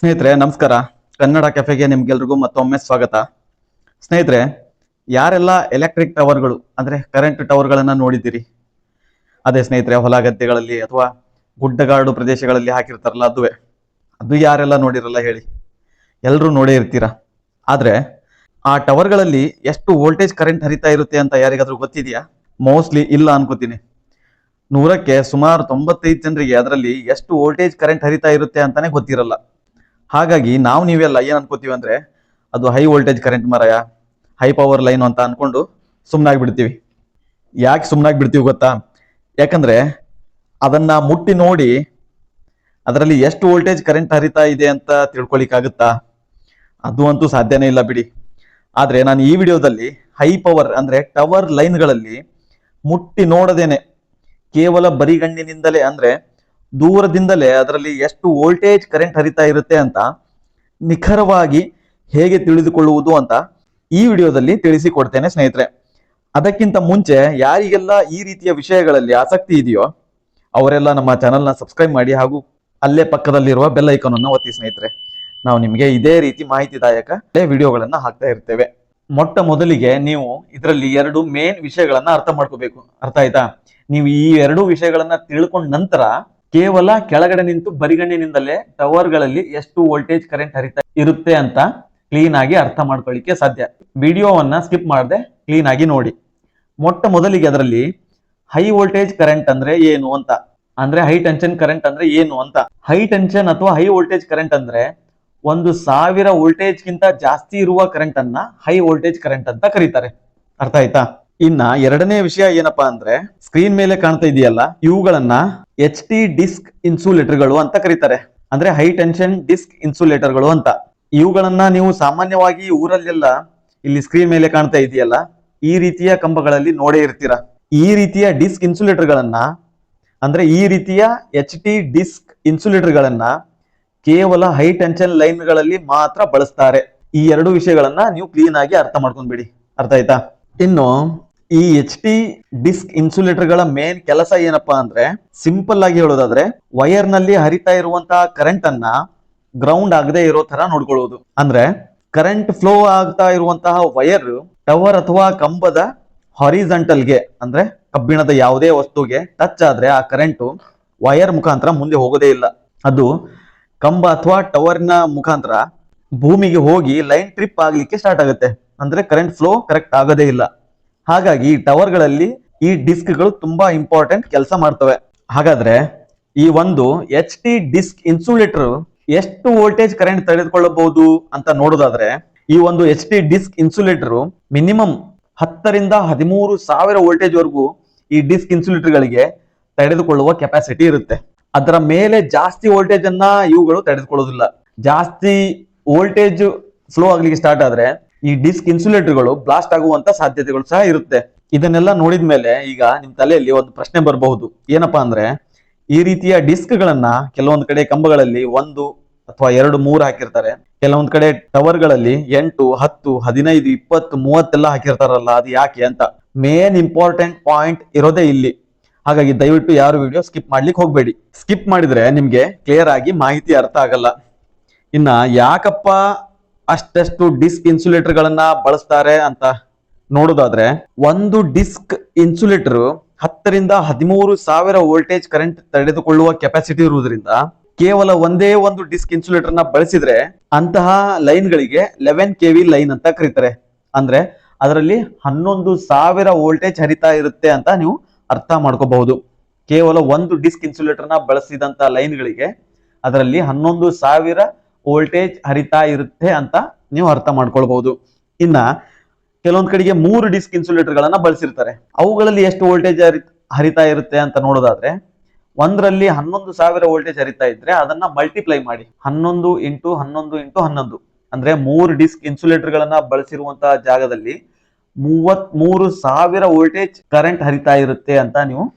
ಸ್ನೇಹಿತರೆ, ನಮಸ್ಕಾರ. ಕನ್ನಡ ಕೆಫೆಗೆ ನಿಮ್ಗೆಲ್ರಿಗೂ ಮತ್ತೊಮ್ಮೆ ಸ್ವಾಗತ. ಸ್ನೇಹಿತರೆ, ಯಾರೆಲ್ಲ ಎಲೆಕ್ಟ್ರಿಕ್ ಟವರ್ಗಳು ಅಂದ್ರೆ ಕರೆಂಟ್ ಟವರ್ಗಳನ್ನ ನೋಡಿದ್ದೀರಿ? ಅದೇ ಸ್ನೇಹಿತರೆ, ಹೊಲ ಗದ್ದೆಗಳಲ್ಲಿ ಅಥವಾ ಗುಡ್ಡಗಾಡು ಪ್ರದೇಶಗಳಲ್ಲಿ ಹಾಕಿರ್ತಾರಲ್ಲ, ಅದುವೇ. ಅದು ಯಾರೆಲ್ಲ ನೋಡಿರಲ್ಲ ಹೇಳಿ. ಎಲ್ಲರೂ ನೋಡೇ ಇರ್ತೀರಾ? ಆದ್ರೆ, ಆ ಟವರ್ಗಳಲ್ಲಿ ಎಷ್ಟು ವೋಲ್ಟೇಜ್ ಕರೆಂಟ್ ಹರಿತಾ ಇರುತ್ತೆ ಅಂತ ಯಾರಿಗಾದ್ರೂ ಗೊತ್ತಿದೆಯಾ? ಮೋಸ್ಟ್ಲಿ ಇಲ್ಲ ಅನ್ಕೋತೀನಿ. ನೂರಕ್ಕೆ ಸುಮಾರು ತೊಂಬತ್ತೈದು ಜನರಿಗೆ ಅದರಲ್ಲಿ ಎಷ್ಟು ವೋಲ್ಟೇಜ್ ಕರೆಂಟ್ ಹರಿತಾ ಇರುತ್ತೆ ಅಂತಾನೆ ಗೊತ್ತಿರಲ್ಲ. ಹಾಗಾಗಿ ನಾವು ನೀವೆಲ್ಲ ಏನ್ ಅನ್ಕೋತೀವಿ ಅಂದ್ರೆ ಅದು ಹೈ ವೋಲ್ಟೇಜ್ ಕರೆಂಟ್ ಮರಯ ಹೈ ಪವರ್ ಲೈನ್ ಅಂತ ಅನ್ಕೊಂಡು ಸುಮ್ಮನಾಗಿ ಬಿಡ್ತೀವಿ. ಯಾಕೆ ಸುಮ್ಮನಾಗಿ ಬಿಡ್ತೀವಿ ಗೊತ್ತಾ? ಯಾಕಂದ್ರೆ ಅದನ್ನ ಮುಟ್ಟಿ ನೋಡಿ ಅದರಲ್ಲಿ ಎಷ್ಟು ವೋಲ್ಟೇಜ್ ಕರೆಂಟ್ ಹರಿತಾ ಇದೆ ಅಂತ ತಿಳ್ಕೊಳಿಕ್ಕಾಗುತ್ತಾ? ಅದು ಅಂತೂ ಸಾಧ್ಯನೇ ಇಲ್ಲ ಬಿಡಿ. ಆದ್ರೆ ನಾನು ಈ ವಿಡಿಯೋದಲ್ಲಿ ಹೈ ಪವರ್ ಅಂದ್ರೆ ಟವರ್ ಲೈನ್ಗಳಲ್ಲಿ ಮುಟ್ಟಿ ನೋಡದೇನೆ ಕೇವಲ ಬರಿಗಣ್ಣಿನಿಂದಲೇ ಅಂದ್ರೆ ದೂರದಿಂದಲೇ ಅದರಲ್ಲಿ ಎಷ್ಟು ವೋಲ್ಟೇಜ್ ಕರೆಂಟ್ ಹರಿತಾ ಇರುತ್ತೆ ಅಂತ ನಿಖರವಾಗಿ ಹೇಗೆ ತಿಳಿದುಕೊಳ್ಳುವುದು ಅಂತ ಈ ವಿಡಿಯೋದಲ್ಲಿ ತಿಳಿಸಿಕೊಡ್ತೇನೆ ಸ್ನೇಹಿತರೆ. ಅದಕ್ಕಿಂತ ಮುಂಚೆ ಯಾರಿಗೆಲ್ಲ ಈ ರೀತಿಯ ವಿಷಯಗಳಲ್ಲಿ ಆಸಕ್ತಿ ಇದೆಯೋ ಅವರೆಲ್ಲ ನಮ್ಮ ಚಾನಲ್ನ ಸಬ್ಸ್ಕ್ರೈಬ್ ಮಾಡಿ ಹಾಗೂ ಅಲ್ಲೇ ಪಕ್ಕದಲ್ಲಿರುವ ಬೆಲ್ ಐಕಾನ್ ಅನ್ನು ಒತ್ತಿ ಸ್ನೇಹಿತರೆ. ನಾವು ನಿಮಗೆ ಇದೇ ರೀತಿ ಮಾಹಿತಿದಾಯಕ ವಿಡಿಯೋಗಳನ್ನು ಹಾಕ್ತಾ ಇರ್ತೇವೆ. ಮೊಟ್ಟ ಮೊದಲಿಗೆ ನೀವು ಇದರಲ್ಲಿ ಎರಡು ಮೇನ್ ವಿಷಯಗಳನ್ನ ಅರ್ಥ ಮಾಡ್ಕೋಬೇಕು. ಅರ್ಥ ಆಯ್ತಾ? ನೀವು ಈ ಎರಡು ವಿಷಯಗಳನ್ನ ತಿಳ್ಕೊಂಡ ನಂತರ ಕೇವಲ ಕೆಳಗಡೆ ನಿಂತು ಬರಿಗಣ್ಣಿನಿಂದಲೇ ಟವರ್ಗಳಲ್ಲಿ ಎಷ್ಟು ವೋಲ್ಟೇಜ್ ಕರೆಂಟ್ ಹರಿತಾ ಇರುತ್ತೆ ಅಂತ ಕ್ಲೀನ್ ಆಗಿ ಅರ್ಥ ಮಾಡ್ಕೊಳ್ಳಿಕ್ಕೆ ಸಾಧ್ಯ. ವಿಡಿಯೋವನ್ನ ಸ್ಕಿಪ್ ಮಾಡದೆ ಕ್ಲೀನ್ ಆಗಿ ನೋಡಿ. ಮೊಟ್ಟ ಮೊದಲಿಗೆ ಅದರಲ್ಲಿ ಹೈ ವೋಲ್ಟೇಜ್ ಕರೆಂಟ್ ಅಂದ್ರೆ ಏನು ಅಂತ? ಅಂದ್ರೆ ಹೈ ಟೆನ್ಷನ್ ಕರೆಂಟ್ ಅಂದ್ರೆ ಏನು ಅಂತ? ಹೈ ಟೆನ್ಷನ್ ಅಥವಾ ಹೈ ವೋಲ್ಟೇಜ್ ಕರೆಂಟ್ ಅಂದ್ರೆ ಒಂದು ಸಾವಿರ ವೋಲ್ಟೇಜ್ ಗಿಂತ ಜಾಸ್ತಿ ಇರುವ ಕರೆಂಟ್ ಅನ್ನ ಹೈ ವೋಲ್ಟೇಜ್ ಕರೆಂಟ್ ಅಂತ ಕರೀತಾರೆ. ಅರ್ಥ ಆಯ್ತಾ? ಇನ್ನ ಎರಡನೇ ವಿಷಯ ಏನಪ್ಪಾ ಅಂದ್ರೆ ಸ್ಕ್ರೀನ್ ಮೇಲೆ ಕಾಣ್ತಾ ಇದೆಯಲ್ಲ, ಇವುಗಳನ್ನ ಎಚ್ ಟಿ ಡಿಸ್ಕ್ ಇನ್ಸುಲೇಟರ್ಗಳು ಅಂತ ಕರೀತಾರೆ. ಅಂದ್ರೆ ಹೈ ಟೆನ್ಷನ್ ಡಿಸ್ಕ್ ಇನ್ಸುಲೇಟರ್ಗಳು ಅಂತ. ಇವುಗಳನ್ನ ನೀವು ಸಾಮಾನ್ಯವಾಗಿ ಊರಲ್ಲೆಲ್ಲ ಇಲ್ಲಿ ಸ್ಕ್ರೀನ್ ಮೇಲೆ ಕಾಣ್ತಾ ಇದೆಯಲ್ಲ, ಈ ರೀತಿಯ ಕಂಬಗಳಲ್ಲಿ ನೋಡೇ ಇರ್ತೀರಾ. ಈ ರೀತಿಯ ಡಿಸ್ಕ್ ಇನ್ಸುಲೇಟರ್ಗಳನ್ನ ಅಂದ್ರೆ ಈ ರೀತಿಯ ಎಚ್ ಟಿ ಡಿಸ್ಕ್ ಇನ್ಸುಲೇಟರ್ಗಳನ್ನ ಕೇವಲ ಹೈ ಟೆನ್ಷನ್ ಲೈನ್ಗಳಲ್ಲಿ ಮಾತ್ರ ಬಳಸ್ತಾರೆ. ಈ ಎರಡು ವಿಷಯಗಳನ್ನ ನೀವು ಕ್ಲೀನ್ ಆಗಿ ಅರ್ಥ ಮಾಡ್ಕೊಂಡ್ಬಿಡಿ. ಅರ್ಥ ಆಯ್ತಾ? ಇನ್ನು ಈ ಎಚ್ ಟಿ ಡಿಸ್ಕ್ ಇನ್ಸುಲೇಟರ್ಗಳ ಮೇನ್ ಕೆಲಸ ಏನಪ್ಪಾ ಅಂದ್ರೆ ಸಿಂಪಲ್ ಆಗಿ ಹೇಳೋದಾದ್ರೆ ವೈರ್ನಲ್ಲಿ ಹರಿತಾ ಇರುವಂತಹ ಕರೆಂಟ್ ಅನ್ನ ಗ್ರೌಂಡ್ ಆಗದೆ ಇರೋ ತರ ನೋಡ್ಕೊಳ್ಳೋದು. ಅಂದ್ರೆ ಕರೆಂಟ್ ಫ್ಲೋ ಆಗ್ತಾ ಇರುವಂತಹ ವೈರ್ ಟವರ್ ಅಥವಾ ಕಂಬದ ಹಾರಿಜಾಂಟಲ್ಗೆ, ಅಂದ್ರೆ ಕಬ್ಬಿಣದ ಯಾವುದೇ ವಸ್ತುಗೆ ಟಚ್ ಆದ್ರೆ ಆ ಕರೆಂಟು ವೈರ್ ಮುಖಾಂತರ ಮುಂದೆ ಹೋಗೋದೇ ಇಲ್ಲ. ಅದು ಕಂಬ ಅಥವಾ ಟವರ್ನ ಮುಖಾಂತರ ಭೂಮಿಗೆ ಹೋಗಿ ಲೈನ್ ಟ್ರಿಪ್ ಆಗ್ಲಿಕ್ಕೆ ಸ್ಟಾರ್ಟ್ ಆಗುತ್ತೆ. ಅಂದ್ರೆ ಕರೆಂಟ್ ಫ್ಲೋ ಕರೆಕ್ಟ್ ಆಗೋದೇ ಇಲ್ಲ. ಹಾಗಾಗಿ ಈ ಟವರ್ಗಳಲ್ಲಿ ಈ ಡಿಸ್ಕ್ಗಳು ತುಂಬಾ ಇಂಪಾರ್ಟೆಂಟ್ ಕೆಲಸ ಮಾಡ್ತವೆ. ಹಾಗಾದ್ರೆ ಈ ಒಂದು ಎಚ್ ಟಿ ಡಿಸ್ಕ್ ಇನ್ಸುಲೇಟರ್ ಎಷ್ಟು ವೋಲ್ಟೇಜ್ ಕರೆಂಟ್ ತಡೆದುಕೊಳ್ಳಬಹುದು ಅಂತ ನೋಡೋದಾದ್ರೆ ಈ ಒಂದು H T disc insulator minimum ಹತ್ತರಿಂದ ಹದಿಮೂರು ಸಾವಿರ ವೋಲ್ಟೇಜ್ ವರೆಗೂ ಈ ಡಿಸ್ಕ್ ಇನ್ಸುಲೇಟರ್ ಗಳಿಗೆ ತಡೆದುಕೊಳ್ಳುವ ಕೆಪಾಸಿಟಿ ಇರುತ್ತೆ. ಅದರ ಮೇಲೆ ಜಾಸ್ತಿ ವೋಲ್ಟೇಜ್ ಅನ್ನ ಇವುಗಳು ತಡೆದುಕೊಳ್ಳೋದಿಲ್ಲ ಜಾಸ್ತಿ ವೋಲ್ಟೇಜ್ ಫ್ಲೋ ಆಗ್ಲಿಕ್ಕೆ ಸ್ಟಾರ್ಟ್ ಆದ್ರೆ ಈ ಡಿಸ್ಕ್ ಇನ್ಸುಲೇಟರ್ಗಳು ಬ್ಲಾಸ್ಟ್ ಆಗುವಂತ ಸಾಧ್ಯತೆಗಳು ಸಹ ಇರುತ್ತೆ. ಇದನ್ನೆಲ್ಲ ನೋಡಿದ ಮೇಲೆ ಈಗ ನಿಮ್ ತಲೆಯಲ್ಲಿ ಒಂದು ಪ್ರಶ್ನೆ ಬರಬಹುದು. ಏನಪ್ಪಾ ಅಂದ್ರೆ, ಈ ರೀತಿಯ ಡಿಸ್ಕ್ ಗಳನ್ನ ಕೆಲವೊಂದ್ ಕಡೆ ಕಂಬಗಳಲ್ಲಿ ಒಂದು ಅಥವಾ ಎರಡು ಮೂರು ಹಾಕಿರ್ತಾರೆ. ಕೆಲವೊಂದ್ ಕಡೆ ಟವರ್ಗಳಲ್ಲಿ ಎಂಟು, ಹತ್ತು, ಹದಿನೈದು, ಇಪ್ಪತ್ತು, ಮೂವತ್ತೆಲ್ಲ ಹಾಕಿರ್ತಾರಲ್ಲ, ಅದು ಯಾಕೆ ಅಂತ. ಮೇನ್ ಇಂಪಾರ್ಟೆಂಟ್ ಪಾಯಿಂಟ್ ಇರೋದೇ ಇಲ್ಲಿ. ಹಾಗಾಗಿ ದಯವಿಟ್ಟು ಯಾರು ವಿಡಿಯೋ ಸ್ಕಿಪ್ ಮಾಡ್ಲಿಕ್ಕೆ ಹೋಗ್ಬೇಡಿ. ಸ್ಕಿಪ್ ಮಾಡಿದ್ರೆ ನಿಮ್ಗೆ ಕ್ಲಿಯರ್ ಆಗಿ ಮಾಹಿತಿ ಅರ್ಥ ಆಗಲ್ಲ. ಇನ್ನ ಯಾಕಪ್ಪ ಅಷ್ಟಷ್ಟು ಡಿಸ್ಕ್ ಇನ್ಸುಲೇಟರ್ ಗಳನ್ನ ಬಳಸ್ತಾರೆ ಅಂತ ನೋಡೋದಾದ್ರೆ, ಒಂದು ಡಿಸ್ಕ್ ಇನ್ಸುಲೇಟರ್ ಹತ್ತರಿಂದ ಹದಿಮೂರು ಸಾವಿರ ವೋಲ್ಟೇಜ್ ಕರೆಂಟ್ ತಡೆದುಕೊಳ್ಳುವ ಕೆಪಾಸಿಟಿ ಇರುವುದರಿಂದ, ಕೇವಲ ಒಂದೇ ಒಂದು ಡಿಸ್ಕ್ ಇನ್ಸುಲೇಟರ್ನ ಬಳಸಿದ್ರೆ ಅಂತಹ ಲೈನ್ ಗಳಿಗೆ ಲೆವೆನ್ ಕೆ ವಿ ಲೈನ್ ಅಂತ ಕರೀತಾರೆ. ಅಂದ್ರೆ ಅದರಲ್ಲಿ ಹನ್ನೊಂದು ಸಾವಿರ ವೋಲ್ಟೇಜ್ ಹರಿತಾ ಇರುತ್ತೆ ಅಂತ ನೀವು ಅರ್ಥ ಮಾಡ್ಕೋಬಹುದು. ಕೇವಲ ಒಂದು ಡಿಸ್ಕ್ ಇನ್ಸುಲೇಟರ್ನ ಬಳಸಿದಂತ ಲೈನ್ ಗಳಿಗೆ ಅದರಲ್ಲಿ ಹನ್ನೊಂದು ಸಾವಿರ ವೋಲ್ಟೇಜ್ ಹರಿತಾ ಇರುತ್ತೆ ಅಂತ ನೀವು ಅರ್ಥ ಮಾಡ್ಕೊಳ್ಬಹುದು. ಇನ್ನ ಕೆಲವೊಂದ್ ಕಡೆಗೆ ಮೂರು ಡಿಸ್ಕ್ ಇನ್ಸುಲೇಟರ್ ಗಳನ್ನ ಬಳಸಿರ್ತಾರೆ. ಅವುಗಳಲ್ಲಿ ಎಷ್ಟು ವೋಲ್ಟೇಜ್ ಹರಿತಾ ಇರುತ್ತೆ ಅಂತ ನೋಡೋದಾದ್ರೆ, ಒಂದರಲ್ಲಿ ಹನ್ನೊಂದು ಸಾವಿರ ವೋಲ್ಟೇಜ್ ಹರಿತಾ ಇದ್ರೆ ಅದನ್ನ ಮಲ್ಟಿಪ್ಲೈ ಮಾಡಿ. ಹನ್ನೊಂದು ಇಂಟು ಹನ್ನೊಂದು ಇಂಟು ಹನ್ನೊಂದು. ಅಂದ್ರೆ ಮೂರು ಡಿಸ್ಕ್ ಇನ್ಸುಲೇಟರ್ ಗಳನ್ನ ಬಳಸಿರುವಂತಹ ಜಾಗದಲ್ಲಿ ಮೂವತ್ ಮೂರು ಸಾವಿರ ವೋಲ್ಟೇಜ್ ಕರೆಂಟ್ ಹರಿತಾ ಇರುತ್ತೆ ಅಂತ ನೀವು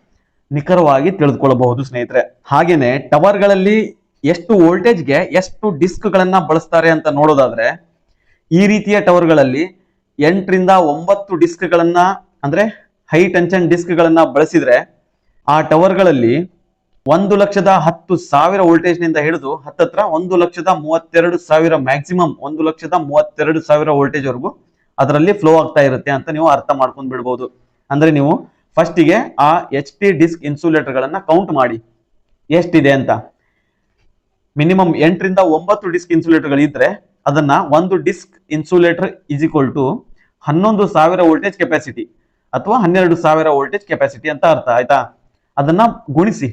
ನಿಖರವಾಗಿ ತಿಳಿದುಕೊಳ್ಳಬಹುದು ಸ್ನೇಹಿತರೆ. ಹಾಗೇನೆ ಟವರ್ಗಳಲ್ಲಿ ಎಷ್ಟು ವೋಲ್ಟೇಜ್ಗೆ ಎಷ್ಟು ಡಿಸ್ಕ್ ಗಳನ್ನ ಬಳಸ್ತಾರೆ ಅಂತ ನೋಡೋದಾದ್ರೆ, ಈ ರೀತಿಯ ಟವರ್ಗಳಲ್ಲಿ ಎಂಟರಿಂದ ಒಂಬತ್ತು ಡಿಸ್ಕ್ ಗಳನ್ನ ಅಂದ್ರೆ ಹೈ ಟೆನ್ಷನ್ ಡಿಸ್ಕ್ ಗಳನ್ನ ಬಳಸಿದ್ರೆ, ಆ ಟವರ್ಗಳಲ್ಲಿ ಒಂದು ಲಕ್ಷದ ಹತ್ತು ಸಾವಿರ ವೋಲ್ಟೇಜ್ನಿಂದ ಹಿಡಿದು ಹತ್ತತ್ರ ಒಂದು ಲಕ್ಷದ ಮೂವತ್ತೆರಡು ಸಾವಿರ ಮ್ಯಾಕ್ಸಿಮಮ್ ಒಂದು ಲಕ್ಷದ ಮೂವತ್ತೆರಡು ಸಾವಿರ ವೋಲ್ಟೇಜ್ ವರೆಗೂ ಅದರಲ್ಲಿ ಫ್ಲೋ ಆಗ್ತಾ ಇರುತ್ತೆ ಅಂತ ನೀವು ಅರ್ಥ ಮಾಡ್ಕೊಂಡು ಬಿಡ್ಬೋದು. ಅಂದ್ರೆ ನೀವು ಫಸ್ಟಿಗೆ ಆ ಎಚ್ ಟಿ ಡಿಸ್ಕ್ ಇನ್ಸುಲೇಟರ್ ಗಳನ್ನ ಕೌಂಟ್ ಮಾಡಿ. ಎಷ್ಟಿದೆ ಅಂತ? ಮಿನಿಮಮ್ ಎಂಟರಿಂದ ಒಂಬತ್ತು ಡಿಸ್ಕ್ ಇನ್ಸುಲೇಟರ್ ಇದ್ರೆ ಅದನ್ನ ಒಂದು disc insulator is equal to ಹನ್ನೊಂದು ಸಾವಿರ ವೋಲ್ಟೇಜ್ ಕೆಪಾಸಿಟಿ ಅಥವಾ ಹನ್ನೆರಡು ಸಾವಿರ ವೋಲ್ಟೇಜ್ ಕೆಪಾಸಿಟಿ ಅಂತ ಅರ್ಥ, ಆಯ್ತಾ? ಅದನ್ನ ಗುಣಿಸಿ.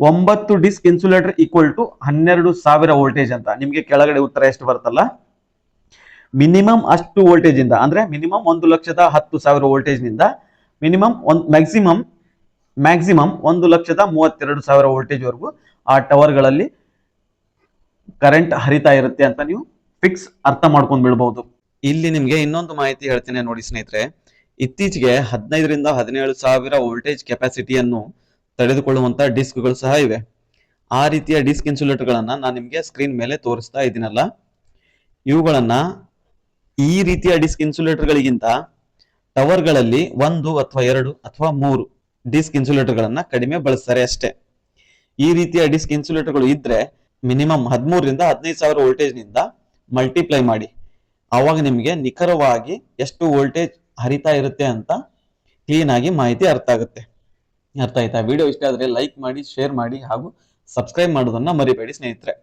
ಒಂಬತ್ತು ಡಿಸ್ಕ್ ಇನ್ಸುಲೇಟರ್ ಈಕ್ವಲ್ ಟು ಹನ್ನೆರಡು ಸಾವಿರ ವೋಲ್ಟೇಜ್ ಅಂತ. ನಿಮ್ಗೆ ಕೆಳಗಡೆ ಉತ್ತರ ಎಷ್ಟು ಬರುತ್ತಲ್ಲ? ಮಿನಿಮಮ್ ಅಷ್ಟು ವೋಲ್ಟೇಜ್ ಇಂದ, ಅಂದ್ರೆ ಮಿನಿಮಮ್ ಒಂದು ಲಕ್ಷದ ಹತ್ತು ಸಾವಿರ ವೋಲ್ಟೇಜ್ನಿಂದ ಮಿನಿಮಮ್ ಒಂದು ಮ್ಯಾಕ್ಸಿಮಮ್ ಮ್ಯಾಕ್ಸಿಮಮ್ ಒಂದು ಲಕ್ಷದ ಮೂವತ್ತೆರಡು ಸಾವಿರ ವೋಲ್ಟೇಜ್ ವರೆಗೂ ಆ ಟವರ್ಗಳಲ್ಲಿ ಕರೆಂಟ್ ಹರಿತಾ ಇರುತ್ತೆ ಅಂತ ನೀವು ಫಿಕ್ಸ್ ಅರ್ಥ ಮಾಡ್ಕೊಂಡ್ ಬಿಡ್ಬಹುದು ಇಲ್ಲಿ ನಿಮ್ಗೆ ಇನ್ನೊಂದು ಮಾಹಿತಿ ಹೇಳ್ತೇನೆ ನೋಡಿ ಸ್ನೇಹಿತರೆ. ಇತ್ತೀಚೆಗೆ ಹದಿನೈದರಿಂದ ಹದಿನೇಳು ಸಾವಿರ ವೋಲ್ಟೇಜ್ ಕೆಪಾಸಿಟಿಯನ್ನು ತಡೆದುಕೊಳ್ಳುವಂತ ಡಿಸ್ಕ್ಗಳು ಸಹ ಇವೆ. ಆ ರೀತಿಯ ಡಿಸ್ಕ್ ಇನ್ಸುಲೇಟರ್ ಗಳನ್ನ ನಾನು ನಿಮ್ಗೆ ಸ್ಕ್ರೀನ್ ಮೇಲೆ ತೋರಿಸ್ತಾ ಇದ್ದೀನಲ್ಲ. ಇವುಗಳನ್ನ ಈ ರೀತಿಯ ಡಿಸ್ಕ್ ಇನ್ಸುಲೇಟರ್ ಟವರ್ಗಳಲ್ಲಿ ಟವರ್ಗಳಲ್ಲಿ ಒಂದು ಅಥವಾ ಎರಡು ಅಥವಾ ಮೂರು ಡಿಸ್ಕ್ ಇನ್ಸುಲೇಟರ್ ಗಳನ್ನ ಕಡಿಮೆ ಬಳಸ್ತಾರೆ ಅಷ್ಟೇ. ಈ ರೀತಿಯ ಡಿಸ್ಕ್ ಇನ್ಸುಲೇಟರ್ಗಳು ಇದ್ರೆ ಮಿನಿಮಮ್ ಹದಿಮೂರರಿಂದ ಹದಿನೈದು ಸಾವಿರ ವೋಲ್ಟೇಜ್ನಿಂದ ಮಲ್ಟಿಪ್ಲೈ ಮಾಡಿ. ಆವಾಗ ನಿಮಗೆ ನಿಖರವಾಗಿ ಎಷ್ಟು ವೋಲ್ಟೇಜ್ ಹರಿತಾ ಇರುತ್ತೆ ಅಂತ ಕ್ಲೀನ್ ಆಗಿ ಮಾಹಿತಿ ಅರ್ಥ ಆಗುತ್ತೆ. ಅರ್ಥ ಆಯ್ತಾ? ವಿಡಿಯೋ ಇಷ್ಟ ಆದ್ರೆ ಲೈಕ್ ಮಾಡಿ ಶೇರ್ ಮಾಡಿ ಹಾಗೂ ಸಬ್ಸ್ಕ್ರೈಬ್ ಮಾಡೋದನ್ನ ಮರಿಬೇಡಿ ಸ್ನೇಹಿತರೆ.